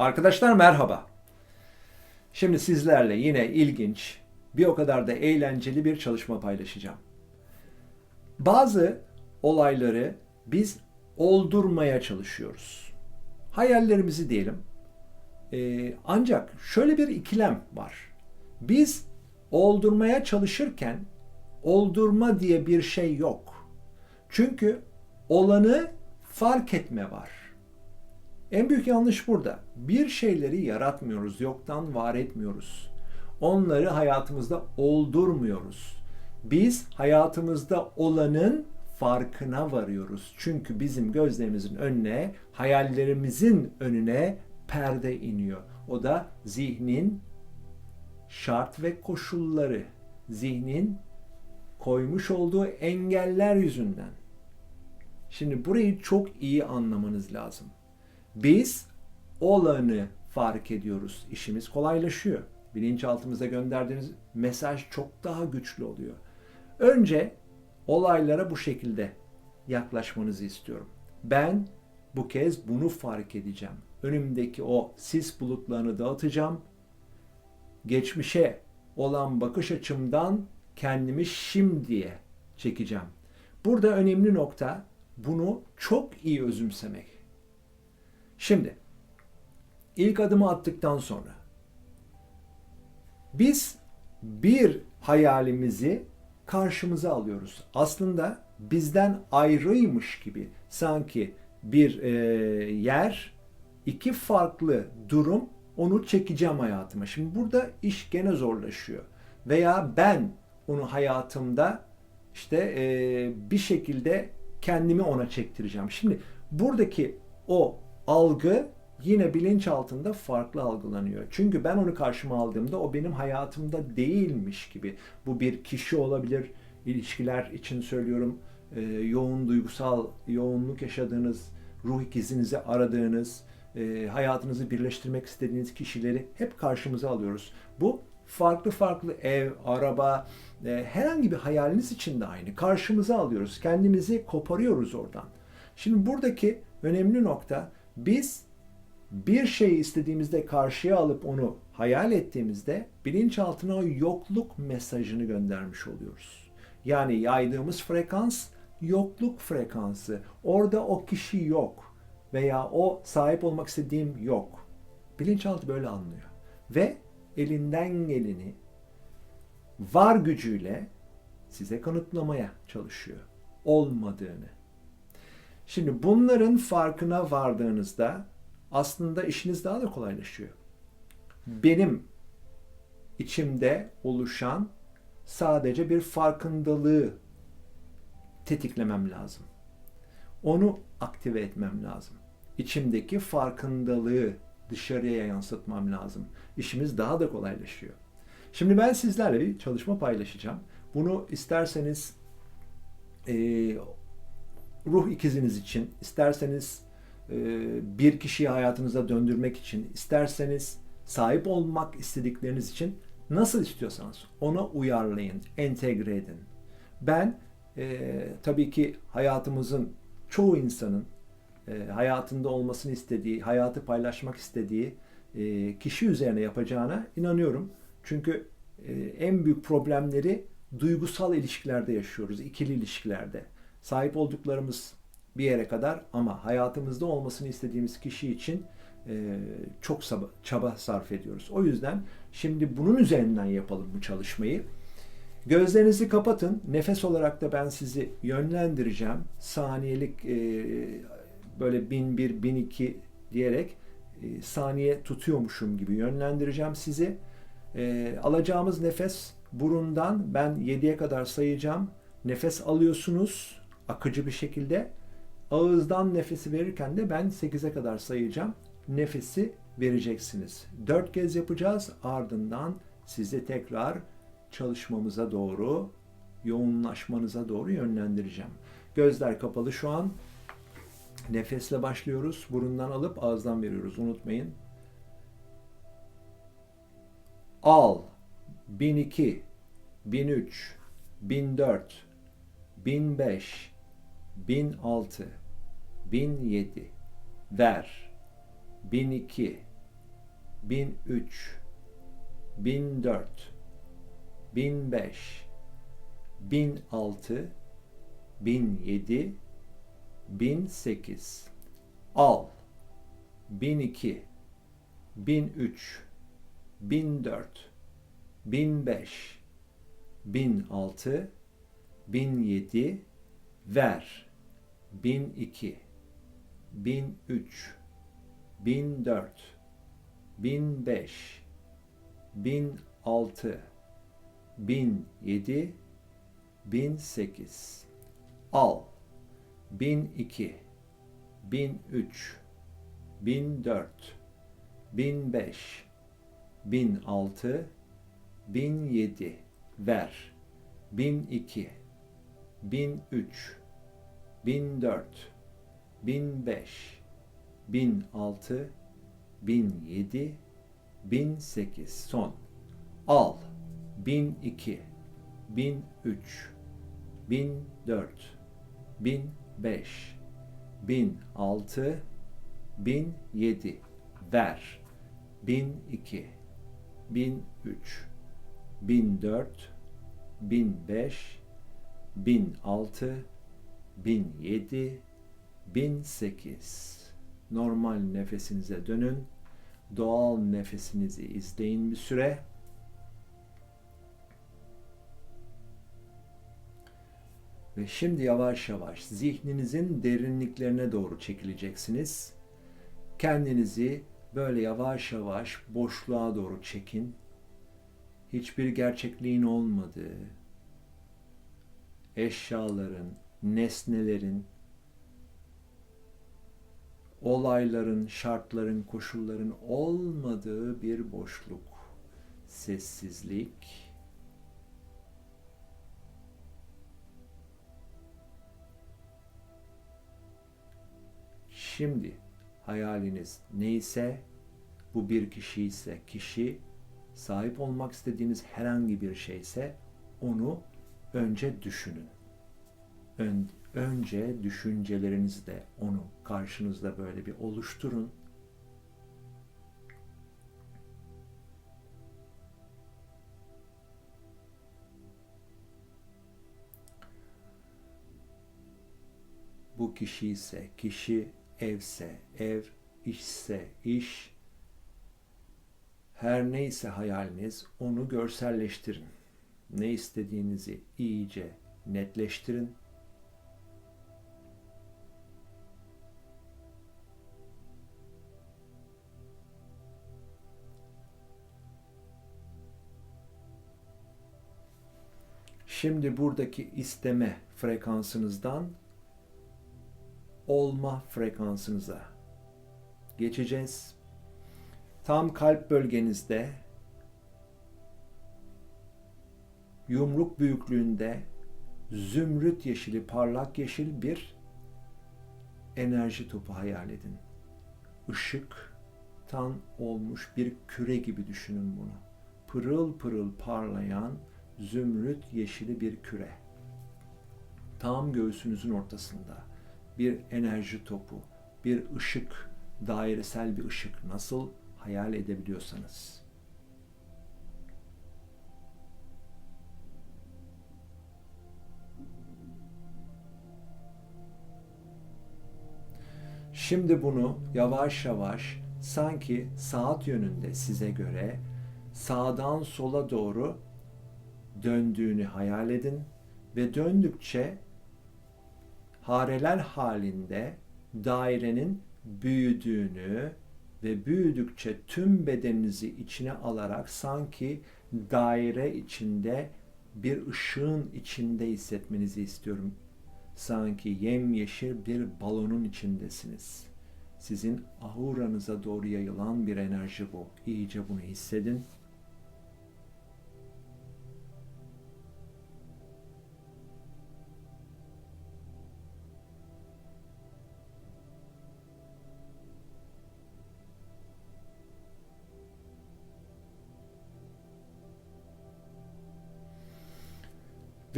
Arkadaşlar merhaba. Şimdi sizlerle yine ilginç, bir o kadar da eğlenceli bir çalışma paylaşacağım. Bazı olayları biz oldurmaya çalışıyoruz. Hayallerimizi diyelim. Ee, ancak şöyle bir ikilem var. Biz oldurmaya çalışırken oldurma diye bir şey yok. Çünkü olanı fark etme var. En büyük yanlış burada. Bir şeyleri yaratmıyoruz, yoktan var etmiyoruz. Onları hayatımızda oldurmuyoruz. Biz hayatımızda olanın farkına varıyoruz. Çünkü bizim gözlerimizin önüne, hayallerimizin önüne perde iniyor. O da zihnin şart ve koşulları, zihnin koymuş olduğu engeller yüzünden. Şimdi burayı çok iyi anlamanız lazım. Biz olanı fark ediyoruz. İşimiz kolaylaşıyor. Bilinçaltımıza gönderdiğiniz mesaj çok daha güçlü oluyor. Önce olaylara bu şekilde yaklaşmanızı istiyorum. Ben bu kez bunu fark edeceğim. Önümdeki o sis bulutlarını dağıtacağım. Geçmişe olan bakış açımdan kendimi şimdiye çekeceğim. Burada önemli nokta bunu çok iyi özümsemek. Şimdi ilk adımı attıktan sonra biz bir hayalimizi karşımıza alıyoruz. Aslında bizden ayrıymış gibi sanki bir e, yer, iki farklı durum onu çekeceğim hayatıma. Şimdi burada iş gene zorlaşıyor. Veya ben onu hayatımda işte e, bir şekilde kendimi ona çektireceğim. Şimdi buradaki o algı yine bilinç altında farklı algılanıyor. Çünkü ben onu karşıma aldığımda o benim hayatımda değilmiş gibi. Bu bir kişi olabilir, ilişkiler için söylüyorum. E, yoğun duygusal yoğunluk yaşadığınız, ruh ikizinizi aradığınız, e, hayatınızı birleştirmek istediğiniz kişileri hep karşımıza alıyoruz. Bu farklı farklı ev, araba, e, herhangi bir hayaliniz için de aynı. Karşımıza alıyoruz. Kendimizi koparıyoruz oradan. Şimdi buradaki önemli nokta biz bir şeyi istediğimizde karşıya alıp onu hayal ettiğimizde bilinçaltına o yokluk mesajını göndermiş oluyoruz. Yani yaydığımız frekans yokluk frekansı. Orada o kişi yok veya o sahip olmak istediğim yok. Bilinçaltı böyle anlıyor. Ve elinden geleni var gücüyle size kanıtlamaya çalışıyor olmadığını. Şimdi bunların farkına vardığınızda aslında işiniz daha da kolaylaşıyor. Benim içimde oluşan sadece bir farkındalığı tetiklemem lazım. Onu aktive etmem lazım. İçimdeki farkındalığı dışarıya yansıtmam lazım. İşimiz daha da kolaylaşıyor. Şimdi ben sizlerle bir çalışma paylaşacağım. Bunu isterseniz ruh ikiziniz için, isterseniz e, bir kişiyi hayatınıza döndürmek için, isterseniz sahip olmak istedikleriniz için nasıl istiyorsanız ona uyarlayın, entegre edin. Ben e, tabii ki hayatımızın çoğu insanın e, hayatında olmasını istediği, hayatı paylaşmak istediği e, kişi üzerine yapacağına inanıyorum. Çünkü e, en büyük problemleri duygusal ilişkilerde yaşıyoruz, ikili ilişkilerde. Sahip olduklarımız bir yere kadar ama hayatımızda olmasını istediğimiz kişi için e, çok çaba sarf ediyoruz. O yüzden şimdi bunun üzerinden yapalım bu çalışmayı. Gözlerinizi kapatın. Nefes olarak da ben sizi yönlendireceğim. Saniyelik e, böyle bin bir, bin iki diyerek e, saniye tutuyormuşum gibi yönlendireceğim sizi. E, alacağımız nefes burundan ben 7'ye kadar sayacağım. Nefes alıyorsunuz akıcı bir şekilde. Ağızdan nefesi verirken de ben 8'e kadar sayacağım. Nefesi vereceksiniz. 4 kez yapacağız. Ardından sizi tekrar çalışmamıza doğru, yoğunlaşmanıza doğru yönlendireceğim. Gözler kapalı şu an. Nefesle başlıyoruz. Burundan alıp ağızdan veriyoruz. Unutmayın. Al. 1002, 1003, 1004, 1005, 1006, 1007. Ver. 1002, 1003 1004 1005 1006 1007 1008 Al 1002 1003 1004 1005 1006 1007 Ver 1002 1003 1004 1005 1006 1007 1008 Al. 1002 1003 1004 1005 1006 1007 Ver. 1002 1003 1004 1005 1006 1007 1008 Son. Al. 1002 1003 1004 1005 1006 1007 Ver. 1002 1003 1004 1005 1006 1007 1008 Normal nefesinize dönün. Doğal nefesinizi izleyin bir süre. Ve şimdi yavaş yavaş zihninizin derinliklerine doğru çekileceksiniz. Kendinizi böyle yavaş yavaş boşluğa doğru çekin. Hiçbir gerçekliğin olmadığı, eşyaların, nesnelerin, olayların, şartların, koşulların olmadığı bir boşluk, sessizlik. Şimdi hayaliniz neyse, bu bir kişi ise kişi, sahip olmak istediğiniz herhangi bir şeyse onu önce düşünün. Ön, önce düşüncelerinizde onu karşınızda böyle bir oluşturun. Bu kişi ise kişi, evse ev, işse iş, her neyse hayaliniz onu görselleştirin. Ne istediğinizi iyice netleştirin. Şimdi buradaki isteme frekansınızdan olma frekansınıza geçeceğiz. Tam kalp bölgenizde yumruk büyüklüğünde zümrüt yeşili, parlak yeşil bir enerji topu hayal edin. Işıktan olmuş bir küre gibi düşünün bunu. Pırıl pırıl parlayan zümrüt yeşili bir küre. Tam göğsünüzün ortasında bir enerji topu, bir ışık, dairesel bir ışık nasıl hayal edebiliyorsanız. Şimdi bunu yavaş yavaş sanki saat yönünde size göre sağdan sola doğru döndüğünü hayal edin ve döndükçe hareler halinde dairenin büyüdüğünü ve büyüdükçe tüm bedeninizi içine alarak sanki daire içinde bir ışığın içinde hissetmenizi istiyorum. Sanki yemyeşil bir balonun içindesiniz. Sizin ahuranıza doğru yayılan bir enerji bu. İyice bunu hissedin.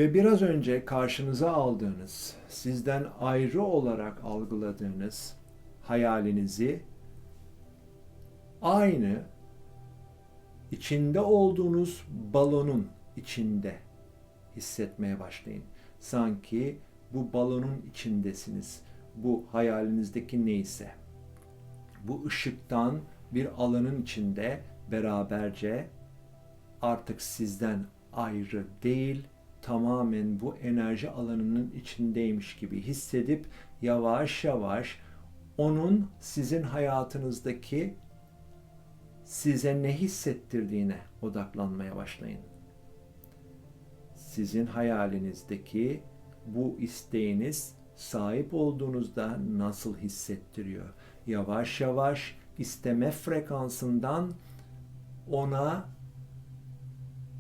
Ve biraz önce karşınıza aldığınız, sizden ayrı olarak algıladığınız hayalinizi aynı içinde olduğunuz balonun içinde hissetmeye başlayın. Sanki bu balonun içindesiniz. Bu hayalinizdeki neyse. Bu ışıktan bir alanın içinde beraberce artık sizden ayrı değil, tamamen bu enerji alanının içindeymiş gibi hissedip yavaş yavaş onun sizin hayatınızdaki size ne hissettirdiğine odaklanmaya başlayın. Sizin hayalinizdeki bu isteğiniz sahip olduğunuzda nasıl hissettiriyor? Yavaş yavaş isteme frekansından ona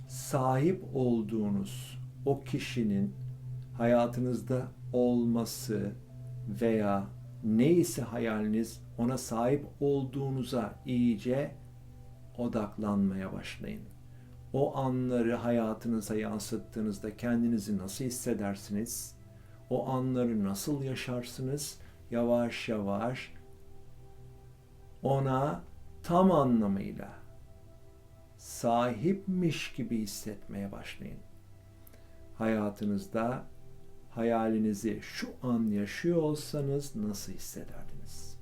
sahip olduğunuz o kişinin hayatınızda olması veya neyse hayaliniz ona sahip olduğunuza iyice odaklanmaya başlayın. O anları hayatınıza yansıttığınızda kendinizi nasıl hissedersiniz? O anları nasıl yaşarsınız? Yavaş yavaş ona tam anlamıyla sahipmiş gibi hissetmeye başlayın. Hayatınızda hayalinizi şu an yaşıyor olsanız nasıl hissederdiniz?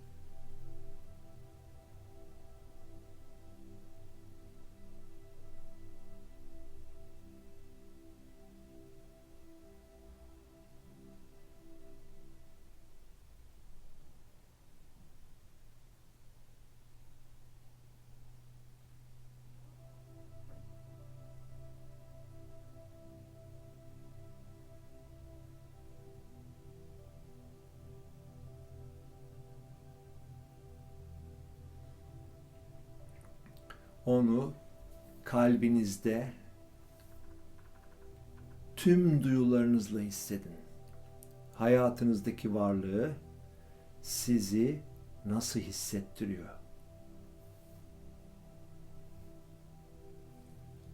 Onu kalbinizde tüm duyularınızla hissedin. Hayatınızdaki varlığı sizi nasıl hissettiriyor?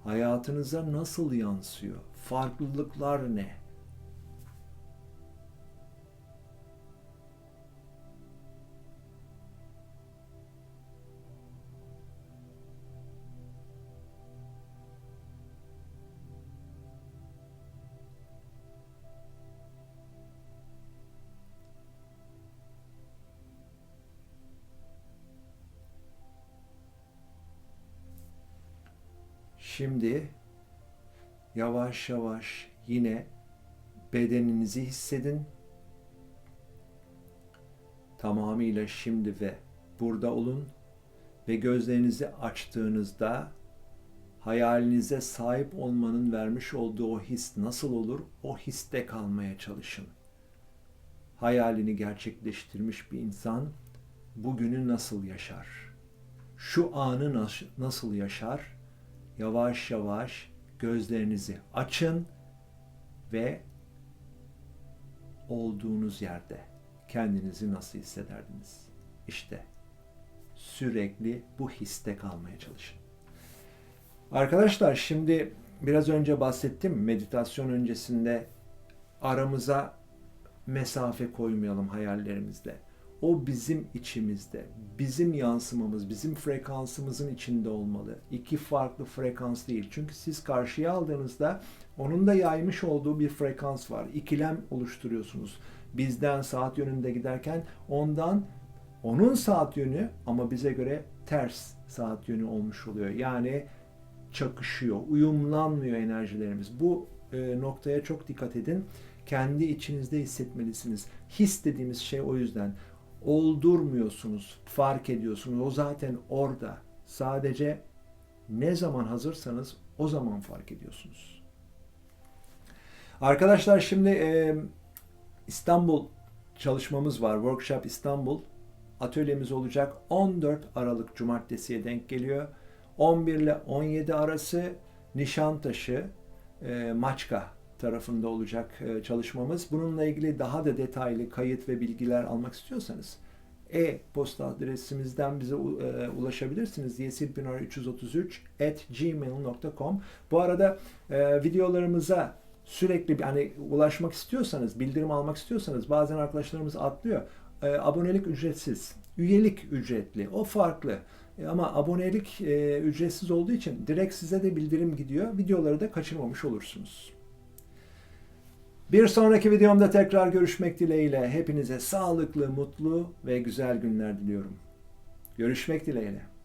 Hayatınıza nasıl yansıyor? Farklılıklar ne? Şimdi yavaş yavaş yine bedeninizi hissedin. Tamamıyla şimdi ve burada olun ve gözlerinizi açtığınızda hayalinize sahip olmanın vermiş olduğu o his nasıl olur? O histe kalmaya çalışın. Hayalini gerçekleştirmiş bir insan bugünü nasıl yaşar? Şu anı nasıl yaşar? Yavaş yavaş gözlerinizi açın ve olduğunuz yerde kendinizi nasıl hissederdiniz? İşte sürekli bu histe kalmaya çalışın. Arkadaşlar şimdi biraz önce bahsettim meditasyon öncesinde aramıza mesafe koymayalım hayallerimizle. O bizim içimizde, bizim yansımamız, bizim frekansımızın içinde olmalı. İki farklı frekans değil. Çünkü siz karşıya aldığınızda onun da yaymış olduğu bir frekans var. İkilem oluşturuyorsunuz. Bizden saat yönünde giderken ondan onun saat yönü ama bize göre ters saat yönü olmuş oluyor. Yani çakışıyor, uyumlanmıyor enerjilerimiz. Bu e, noktaya çok dikkat edin. Kendi içinizde hissetmelisiniz. His dediğimiz şey o yüzden oldurmuyorsunuz, fark ediyorsunuz. O zaten orada. Sadece ne zaman hazırsanız o zaman fark ediyorsunuz. Arkadaşlar şimdi e, İstanbul çalışmamız var. Workshop İstanbul atölyemiz olacak. 14 Aralık Cumartesi'ye denk geliyor. 11 ile 17 arası Nişantaşı, e, Maçka tarafında olacak e, çalışmamız. Bununla ilgili daha da detaylı kayıt ve bilgiler almak istiyorsanız e-posta adresimizden bize e, ulaşabilirsiniz. yesilpinar333 at gmail.com Bu arada e, videolarımıza sürekli hani ulaşmak istiyorsanız, bildirim almak istiyorsanız bazen arkadaşlarımız atlıyor. abonelik ücretsiz, üyelik ücretli. O farklı. Ama abonelik ücretsiz olduğu için direkt size de bildirim gidiyor. Videoları da kaçırmamış olursunuz. Bir sonraki videomda tekrar görüşmek dileğiyle hepinize sağlıklı, mutlu ve güzel günler diliyorum. Görüşmek dileğiyle.